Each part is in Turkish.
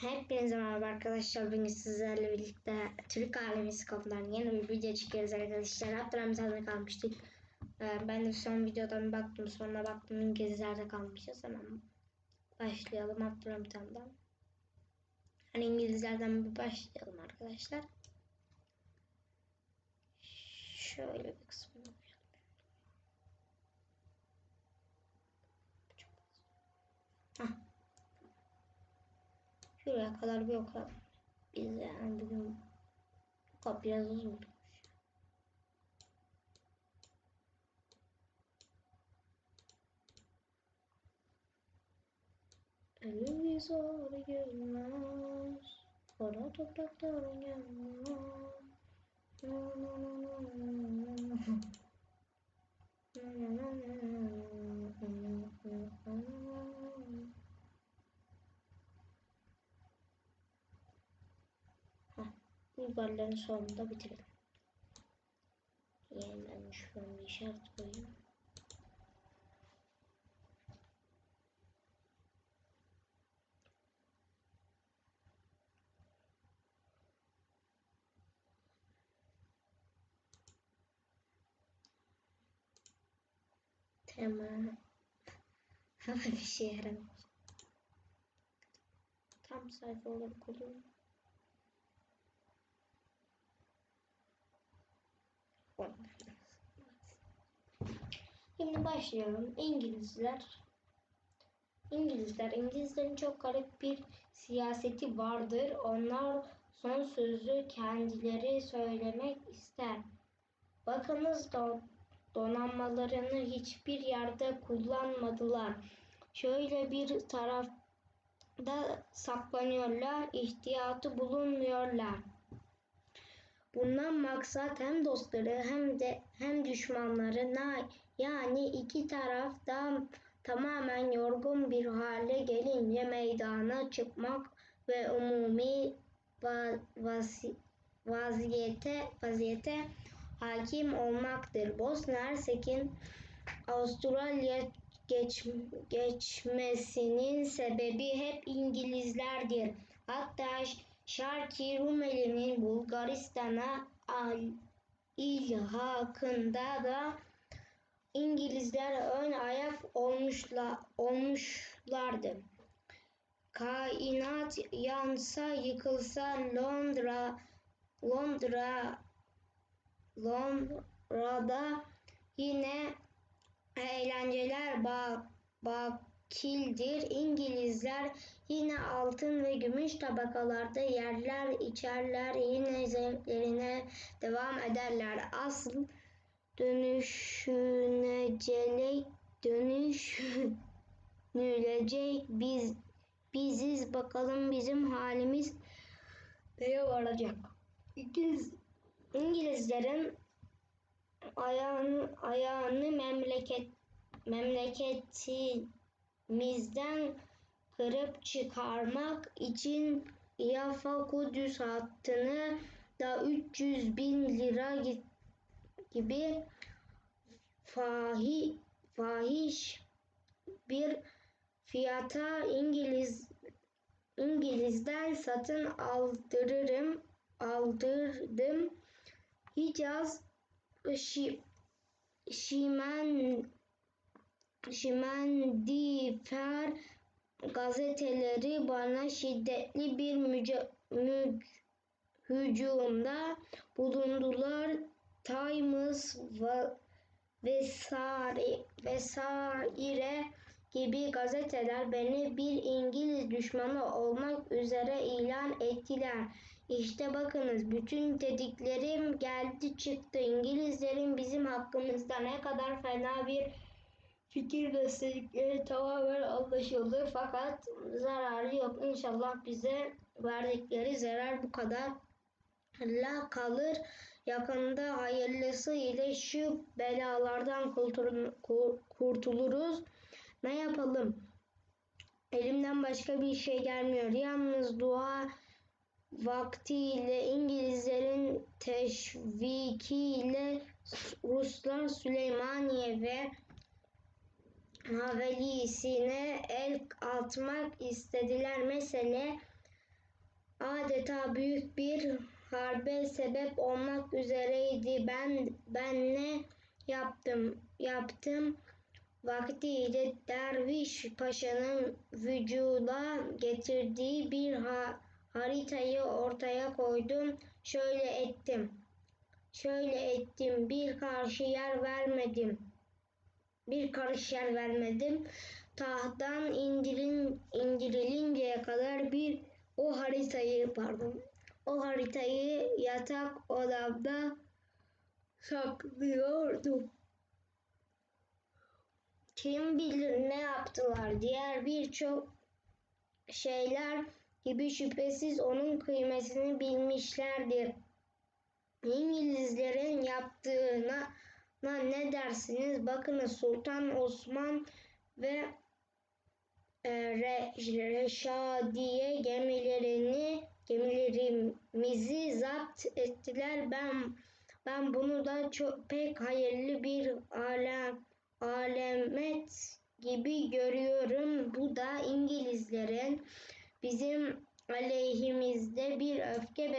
Hepinize merhaba arkadaşlar. Bugün sizlerle birlikte Türk Alemi Skop'tan yeni bir video çekiyoruz arkadaşlar. Abdülhamit kalmıştık. Ee, ben de son videodan baktım. Sonra baktım İngilizlerde kalmışız. Hemen başlayalım Abdülhamit Han'dan. Hani İngilizlerden bir başlayalım arkadaşlar. Şöyle bir kısmını koyalım. Çok az. Hah. Şuraya kadar bir okuyalım. Biz yani bugün biraz uzun. Ölüm zor gelmez. Para topraktan gelmez. Bulgarların sonunda bitirelim. Yeniden şuradan bir işaret koyayım. Tamam. Ama bir şey yaramış. Tam sayfa olarak oluyor. Şimdi başlayalım. İngilizler İngilizler, İngilizlerin çok garip bir siyaseti vardır. Onlar son sözü kendileri söylemek ister. Bakınız da donanmalarını hiçbir yerde kullanmadılar. Şöyle bir tarafta saklanıyorlar, ihtiyatı bulunmuyorlar. Bundan maksat hem dostları hem de hem düşmanlarına yani iki taraf da tamamen yorgun bir hale gelince meydana çıkmak ve umumi vaziyete vaziyete hakim olmaktır. Bosna Hersek'in Avustralya geç, geçmesinin sebebi hep İngilizlerdir. Hatta Şarki Rumeli'nin Bulgaristan'a ilhakında da İngilizler ön ayak olmuşla, olmuşlardı. Kainat yansa yıkılsa Londra Londra Londra'da yine eğlenceler ba bakildir. İngilizler yine altın ve gümüş tabakalarda yerler içerler yine zevklerine devam ederler. Asıl dönüşünecek dönüşünülecek biz biziz bakalım bizim halimiz neye varacak. İngiliz, İngilizlerin ayağını, ayağını memleket memleketimizden kırıp çıkarmak için Yafa Kudüs hattını da 300 bin lira gi- gibi fahi, fahiş bir fiyata İngiliz İngiliz'den satın aldırırım aldırdım. Hicaz Şi, Şimen Şimendifer gazeteleri bana şiddetli bir müce, müc, hücumda bulundular. Times ve vesaire, vesaire gibi gazeteler beni bir İngiliz düşmanı olmak üzere ilan ettiler. İşte bakınız bütün dediklerim geldi çıktı. İngilizlerin bizim hakkımızda ne kadar fena bir fikir besledikleri tamamen anlaşıldı. Fakat zararı yok. İnşallah bize verdikleri zarar bu kadar la kalır. Yakında hayırlısı ile şu belalardan kurtul- kur- kurtuluruz. Ne yapalım? Elimden başka bir şey gelmiyor. Yalnız dua vaktiyle İngilizlerin teşvikiyle Ruslar Süleymaniye ve Havelisine el atmak istediler. Mesele adeta büyük bir harbe sebep olmak üzereydi. Ben ben ne yaptım? Yaptım. Vaktiyle Derviş Paşa'nın vücuda getirdiği bir ha- haritayı ortaya koydum. Şöyle ettim. Şöyle ettim. Bir karşı yer vermedim. Bir karış yer vermedim. Tahttan indirin, indirilinceye kadar bir o haritayı pardon o haritayı yatak odamda saklıyordum. Kim bilir ne yaptılar. Diğer birçok şeyler gibi şüphesiz onun kıymetini bilmişlerdir. İngilizlerin yaptığına na ne dersiniz? Bakınız Sultan Osman ve e, Re, Reşadiye gemilerini gemilerimizi zapt ettiler. Ben ben bunu da çok pek hayırlı bir alem alemet gibi görüyorum. Bu da İngilizlerin bizim aleyhimizde bir öfke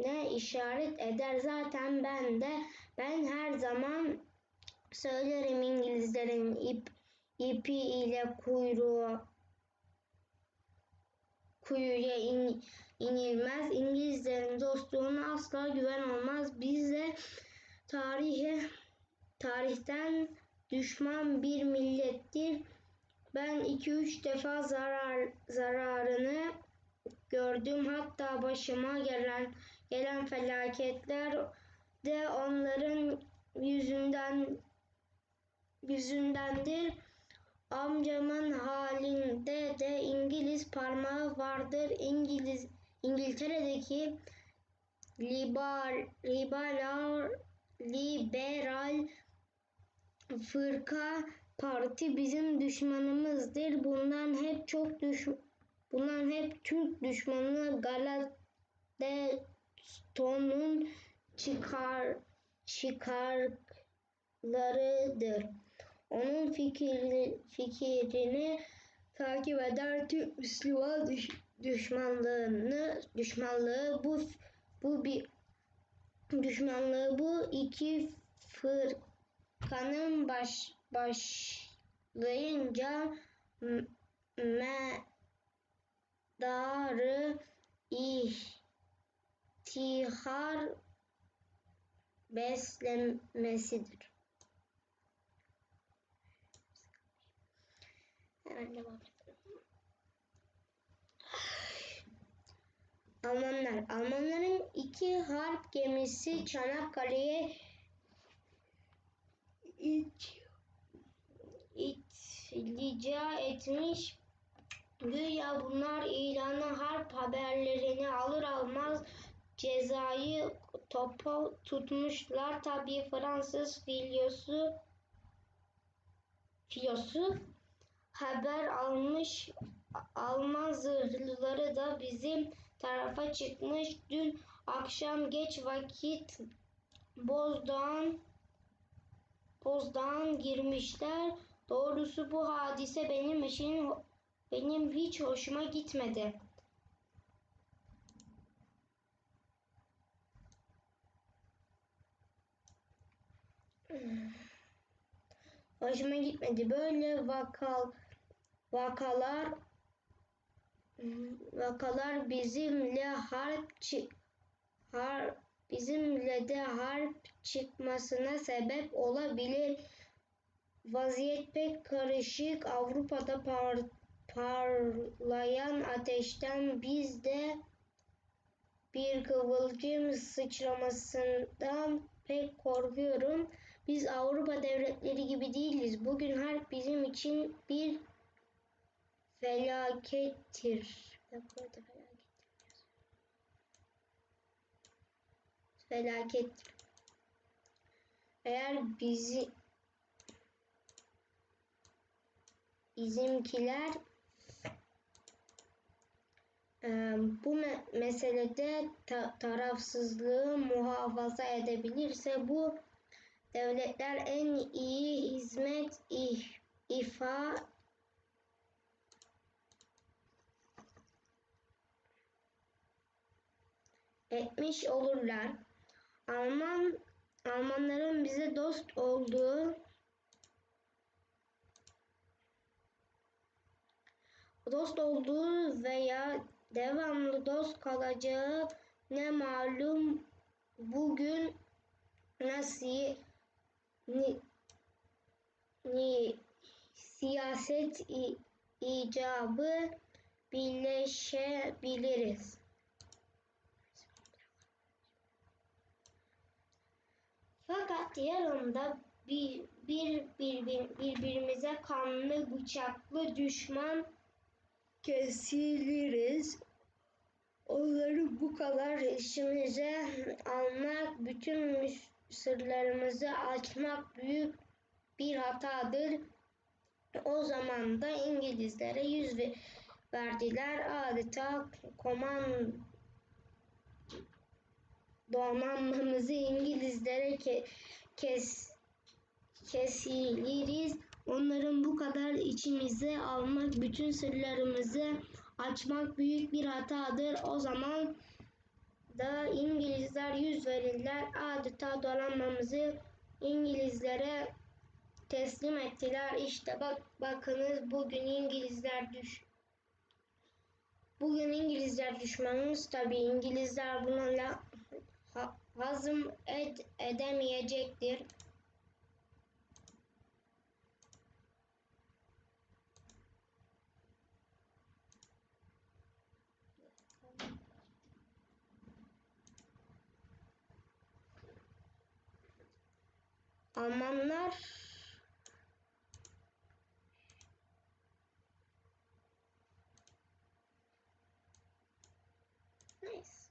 beslediklerine işaret eder. Zaten ben de ben her zaman söylerim İngilizlerin ip ipi ile kuyruğu kuyuya in, inilmez. İngilizlerin dostluğuna asla güven olmaz. Biz de tarihe tarihten düşman bir millettir. Ben iki üç defa zarar zararını gördüm. Hatta başıma gelen gelen felaketler de onların yüzünden yüzündendir. Amcamın halinde de İngiliz parmağı vardır. İngiliz İngiltere'deki liberal, liberal, liberal fırka parti bizim düşmanımızdır. Bundan hep çok düş bundan hep Türk düşmanı Galatasaray'ın çıkar çıkarlarıdır. Onun fikri, fikrini takip eder Türk Müslüman düş, düşmanlığını düşmanlığı bu bu bir düşmanlığı bu iki fırkanın baş başlayınca medarı ihtihar beslemesidir. Hemen devam edelim. Almanlar. Almanların iki harp gemisi Çanakkale'ye iç, itlica etmiş. Güya bunlar ilanı harp haberlerini alır almaz cezayı topa tutmuşlar. Tabii Fransız filosu filosu haber almış. Alman zırhlıları da bizim tarafa çıkmış. Dün akşam geç vakit Bozdağ'ın Bozdağ'ın girmişler. Doğrusu bu hadise benim için benim hiç hoşuma gitmedi. Hoşuma gitmedi. Böyle vakal vakalar vakalar bizimle harp çık har bizimle de harp çıkmasına sebep olabilir. Vaziyet pek karışık. Avrupa'da par parlayan ateşten biz de bir kıvılcım sıçramasından pek korkuyorum. Biz Avrupa devletleri gibi değiliz. Bugün harp bizim için bir felakettir. Felakettir. Eğer bizi bizimkiler e, bu me meselede ta tarafsızlığı muhafaza edebilirse bu devletler en iyi hizmet ifa etmiş olurlar. Alman Almanların bize dost olduğu dost olduğu veya devamlı dost kalacağı ne malum bugün nasıl ni, ni, siyaset i- icabı birleşebiliriz. Fakat yarında bir, bir, bir, bir- birbirimize kanlı bıçaklı düşman kesiliriz. Onları bu kadar işimize almak, bütün müs- sırlarımızı açmak büyük bir hatadır. O zaman da İngilizlere yüz ve- verdiler. Adeta koman donanmamızı İngilizlere ke- kes kesiliriz. Onların bu kadar içimize almak, bütün sırlarımızı açmak büyük bir hatadır. O zaman da İngilizler yüz verirler. Adeta donanmamızı İngilizlere teslim ettiler. İşte bak bakınız bugün İngilizler düş Bugün İngilizler düşmanımız tabi İngilizler bununla ha- hazım ed- edemeyecektir. Almanlar Nice.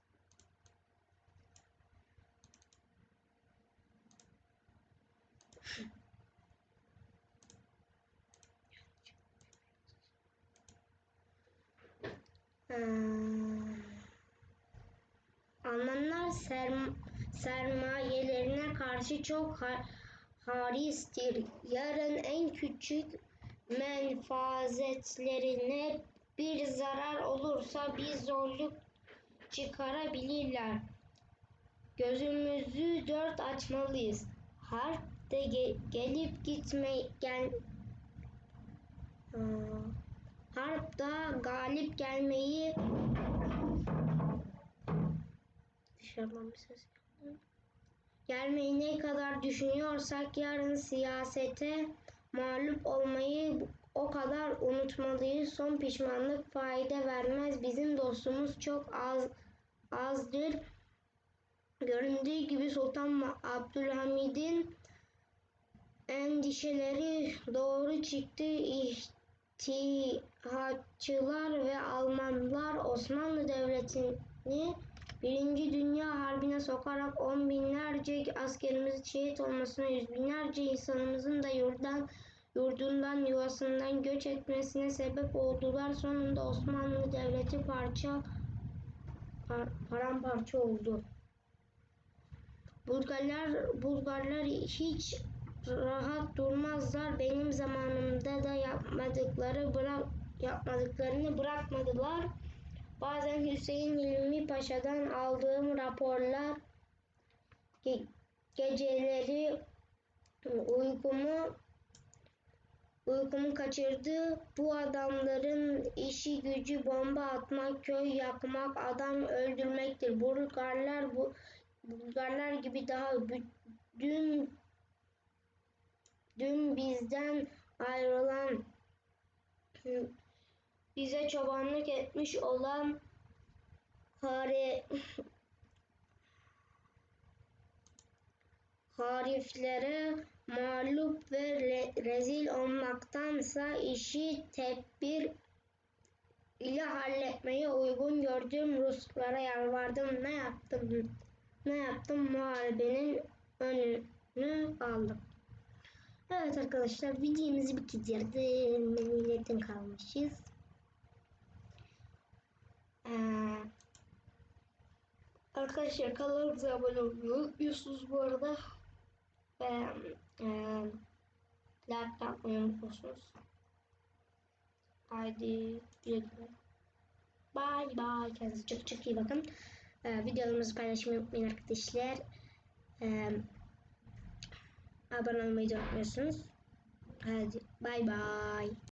Hmm. Almanlar serm sermayelerine karşı çok haristir. Yarın en küçük menfaatlerine bir zarar olursa bir zorluk çıkarabilirler. Gözümüzü dört açmalıyız. Harpte ge- gelip gitme gel Harpta galip gelmeyi dışarıdan bir ses geldi. Gelmeyi ne kadar düşünüyorsak yarın siyasete mağlup olmayı o kadar unutmalıyız. Son pişmanlık fayda vermez. Bizim dostumuz çok az azdır. Göründüğü gibi Sultan Abdülhamid'in endişeleri doğru çıktı. İttihatçılar ve Almanlar Osmanlı Devleti'ni Birinci Dünya Harbi'ne sokarak on binlerce askerimizin şehit olmasına, yüz binlerce insanımızın da yurdan, yurdundan, yuvasından göç etmesine sebep oldular. Sonunda Osmanlı Devleti parça par, paramparça oldu. Bulgarlar Bulgarlar hiç rahat durmazlar. Benim zamanımda da yapmadıkları bırak yapmadıklarını bırakmadılar. Bazen Hüseyin Hilmi Paşa'dan aldığım raporlar ge- geceleri uykumu uykumu kaçırdı. Bu adamların işi gücü bomba atmak, köy yakmak, adam öldürmektir. Bulgarlar bu Bulgarlar gibi daha dün dün bizden ayrılan bize çobanlık etmiş olan Hari hariflere mağlup ve re- rezil olmaktansa işi tedbir ile halletmeyi uygun gördüm. Ruslara yalvardım. Ne yaptım? Ne yaptım? Muharebenin önünü aldım. Evet arkadaşlar videomuzu bitirdik. Milletin kalmışız. Ee, arkadaşlar kanalımıza abone olmayı unutmuyorsunuz bu arada. Ve e, like yapmayı unutmuyorsunuz. Haydi güle. Bye bye. Kendinize çok çok iyi bakın. Ee, videolarımızı paylaşmayı unutmayın arkadaşlar. Ee, abone olmayı unutmuyorsunuz. Hadi bay bay.